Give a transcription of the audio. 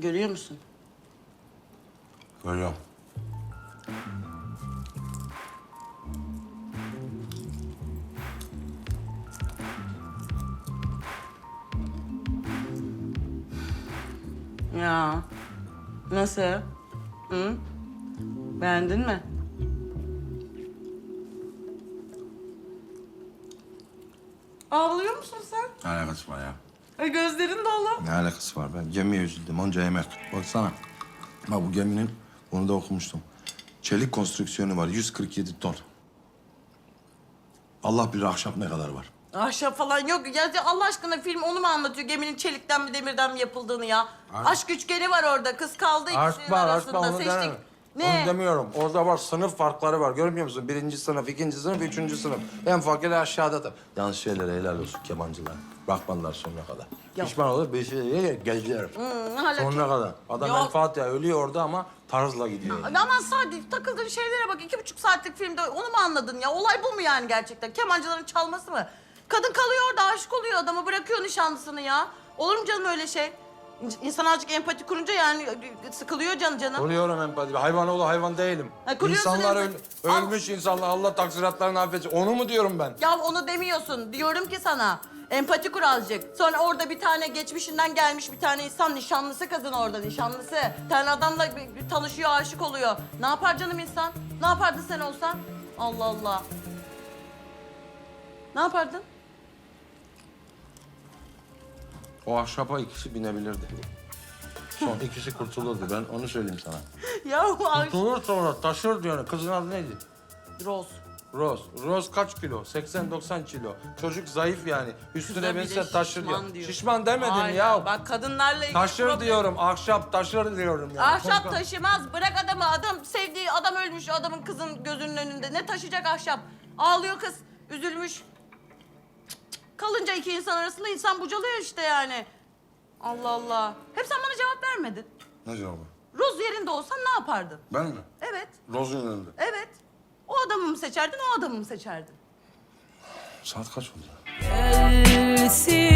Görüyor musun? Görüyorum. Ya. Nasıl? Hı? Beğendin mi? Ağlıyor musun sen? Ne alakası var ya? Ay gözlerin dolu. Ne alakası var? Ben gemiye üzüldüm. Onca yemek. Baksana. Bak bu geminin, onu da okumuştum. Çelik konstrüksiyonu var. 147 ton. Allah bilir ahşap ne kadar var. Ahşap falan yok. Ya Allah aşkına film onu mu anlatıyor? Geminin çelikten mi demirden mi yapıldığını ya? Aşk üçgeni var orada. Kız kaldı ikisinin arasında. Seçtik. Ne? Onu demiyorum. Orada var sınıf farkları var. Görmüyor musun? Birinci sınıf, ikinci sınıf, üçüncü sınıf. En fakiri aşağıda da. Yanlış şeylere helal olsun kemancılar. Bakmadılar sonuna kadar. Ya- Pişman olur, bir şey geldiler. Hala Sonuna kadar. Adam Yok. El Fatiha ölüyor orada ama tarzla gidiyor. yani. Aman Sadi takıldığın şeylere bak. iki buçuk saatlik filmde onu mu anladın ya? Olay bu mu yani gerçekten? Kemancıların çalması mı? Kadın kalıyor orada aşık oluyor adamı bırakıyor nişanlısını ya. Olur mu canım öyle şey? İn- İnsan azıcık empati kurunca yani sıkılıyor canı canım. Oluyorum empati. Hayvan oğlu hayvan değilim. Ha, kuruyorsun İnsanlar öl- empati. Al. ölmüş insanlar. Allah taksiratlarını affetsin. Onu mu diyorum ben? Ya onu demiyorsun. Diyorum ki sana. Empati kur azıcık. Sonra orada bir tane geçmişinden gelmiş bir tane insan nişanlısı kadın orada nişanlısı. Bir tane adamla bir- bir tanışıyor, aşık oluyor. Ne yapar canım insan? Ne yapardın sen olsan? Allah Allah. Ne yapardın? O ahşapa ikisi binebilirdi. Son ikisi kurtulurdu. Ben onu söyleyeyim sana. Ya. Kurtulur sonra taşır diyor. Kızın adı neydi? Rose. Rose. Rose kaç kilo? 80-90 kilo. Çocuk zayıf yani. Üstüne Kıza bile binse taşır diyor. şişman diyor. Şişman demedim Hayır, ya. Bak kadınlarla ilgili Taşır problem- diyorum. Ahşap taşır diyorum ya. Ahşap taşımaz. Bırak adamı. Adam sevdiği adam ölmüş. Adamın kızın gözünün önünde. Ne taşıyacak ahşap? Ağlıyor kız. Üzülmüş. Kalınca iki insan arasında insan bucalıyor işte yani. Allah Allah. Hep sen bana cevap vermedin. Ne cevabı? Roz yerinde olsan ne yapardın? Ben mi? Evet. Rozun önünde. Evet. O adamı mı seçerdin, o adamı mı seçerdin? Saat kaç oldu? gelsin